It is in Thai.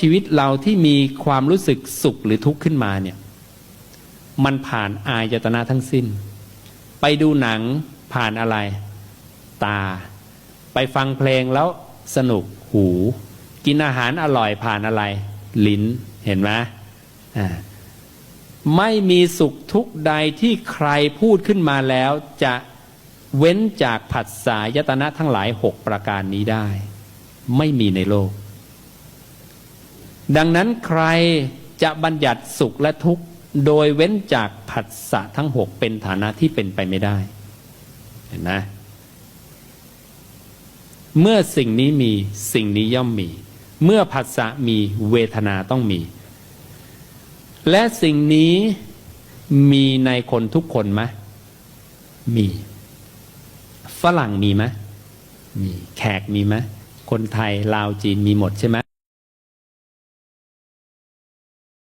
ชีวิตเราที่มีความรู้สึกสุขหรือทุกข์ขึ้นมาเนี่ย มันผ่านอายตนะทั้งสิ้น ไปดูหนังผ่านอะไร ตา ไปฟังเพลงแล้วสนุกหู กินอาหารอร่อยผ่านอะไร ลิ้นเห็นไหมอ่าไม่มีสุขทุกข์ใดที่ใครพูดขึ้นมาแล้วจะเว้นจากผัสสะยตนะทั้งหลายหกประการนี้ได้ ไม่มีในโลก ดังนั้นใครจะบัญญัติสุขและทุกข์โดยเว้นจากผัสสะทั้งหกเป็นฐานะที่เป็นไปไม่ได้ เห็นไหมเมื่อสิ่งนี้มีสิ่งนี้ย่อมมี เมื่อผัสสะมีเวทนาต้องมี และสิ่งนี้มีในคนทุกคนไหมมี ฝรั่งมีไหมมี แขกมีไหมคนไทยลาวจีนมีหมดใช่ไหม